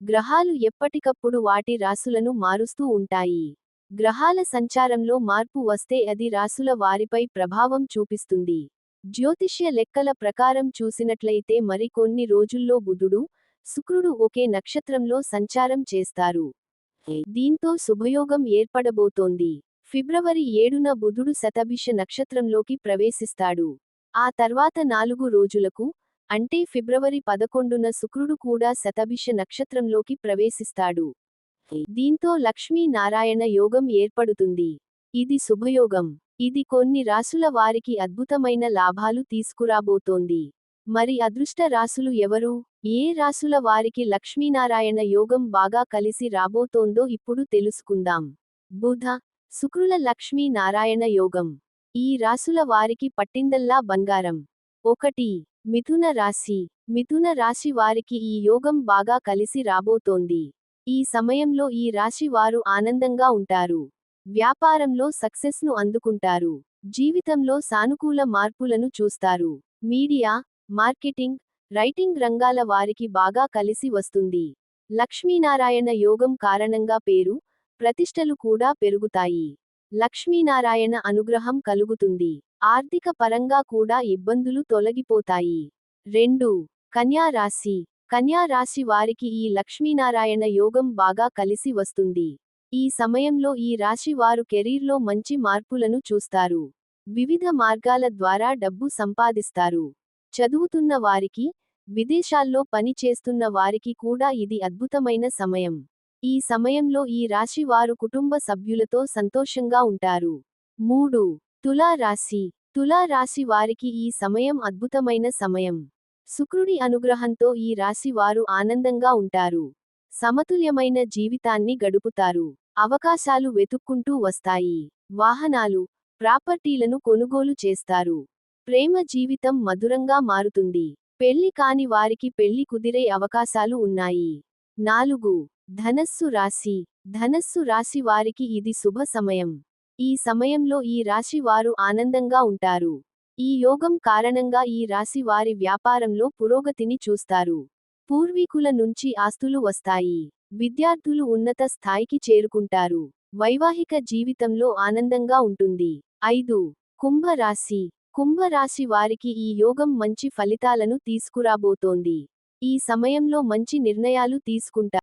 గ్రహాలు ఎప్పటికప్పుడు వాటి రాసులను మారుస్తూ ఉంటాయి. గ్రహాల సంచారంలో మార్పు వస్తే అది రాసుల వారిపై ప్రభావం చూపిస్తుంది. జ్యోతిష్య లెక్కల ప్రకారం చూసినట్లయితే మరికొన్ని రోజుల్లో బుధుడు శుక్రుడు ఒకే నక్షత్రంలో సంచారం చేస్తారు. దీంతో శుభయోగం ఏర్పడబోతోంది. ఫిబ్రవరి ఏడున బుధుడు శతభిష నక్షత్రంలోకి ప్రవేశిస్తాడు. ఆ తర్వాత నాలుగు రోజులకు అంటే ఫిబ్రవరి పదకొండున శుక్రుడు కూడా శతభిష నక్షత్రంలోకి ప్రవేశిస్తాడు. దీంతో లక్ష్మీనారాయణ యోగం ఏర్పడుతుంది. ఇది శుభయోగం. ఇది కొన్ని రాసుల వారికి అద్భుతమైన లాభాలు తీసుకురాబోతోంది. మరి అదృష్ట రాసులు ఎవరు? ఏ రాసుల వారికి లక్ష్మీనారాయణ యోగం బాగా కలిసి రాబోతోందో ఇప్పుడు తెలుసుకుందాం. బుధ శుక్రుల లక్ష్మీ నారాయణ యోగం. ఈ రాసుల వారికి పట్టిందల్లా బంగారం. ఒకటి మిథున రాశి. మిథున రాశి వారికి ఈ యోగం బాగా కలిసి రాబోతోంది. ఈ సమయంలో ఈ రాశి వారు ఆనందంగా ఉంటారు. వ్యాపారంలో సక్సెస్ను అందుకుంటారు. జీవితంలో సానుకూల మార్పులను చూస్తారు. మీడియా మార్కెటింగ్ రైటింగ్ రంగాల వారికి బాగా కలిసి వస్తుంది. లక్ష్మీనారాయణ యోగం కారణంగా పేరు ప్రతిష్టలు కూడా పెరుగుతాయి. లక్ష్మీనారాయణ అనుగ్రహం కలుగుతుంది. ఆర్థిక పరంగా కూడా ఇబ్బందులు తొలగిపోతాయి. రెండు కన్యా రాశి. కన్యా రాశి వారికి ఈ లక్ష్మీనారాయణ యోగం బాగా కలిసి వస్తుంది. ఈ సమయంలో ఈ రాశి వారు కెరీర్లో మంచి మార్పులను చూస్తారు. వివిధ మార్గాల ద్వారా డబ్బు సంపాదిస్తారు. చదువుతున్న వారికి విదేశాల్లో పని చేస్తున్న వారికి కూడా ఇది అద్భుతమైన సమయం. ఈ సమయంలో ఈ రాశి వారు కుటుంబ సభ్యులతో సంతోషంగా ఉంటారు. మూడు. తులా రాశి. తులా రాశి వారికి ఈ సమయం అద్భుతమైన సమయం. శుక్రుడి అనుగ్రహంతో ఈ రాశి వారు ఆనందంగా ఉంటారు. సమతుల్యమైన జీవితాన్ని గడుపుతారు. అవకాశాలు వెతుక్కుంటూ వస్తాయి. వాహనాలు ప్రాపర్టీలను కొనుగోలు చేస్తారు. ప్రేమ జీవితం మధురంగా మారుతుంది. పెళ్ళి కాని వారికి పెళ్ళి కుదిరే అవకాశాలు ఉన్నాయి. నాలుగు. ధనస్సు రాశి. ధనస్సు రాశి వారికి ఇది శుభ సమయం. ఈ సమయంలో ఈ రాశి వారు ఆనందంగా ఉంటారు. ఈ యోగం కారణంగా ఈ రాశి వారి వ్యాపారంలో పురోగతిని చూస్తారు. పూర్వీకుల నుంచి ఆస్తులు వస్తాయి. విద్యార్థులు ఉన్నత స్థాయికి చేరుకుంటారు. వైవాహిక జీవితంలో ఆనందంగా ఉంటుంది. ఐదు. కుంభరాశి కుంభరాశి వారికి ఈ యోగం మంచి ఫలితాలను తీసుకురాబోతోంది. ఈ సమయంలో మంచి నిర్ణయాలు తీసుకుంటారు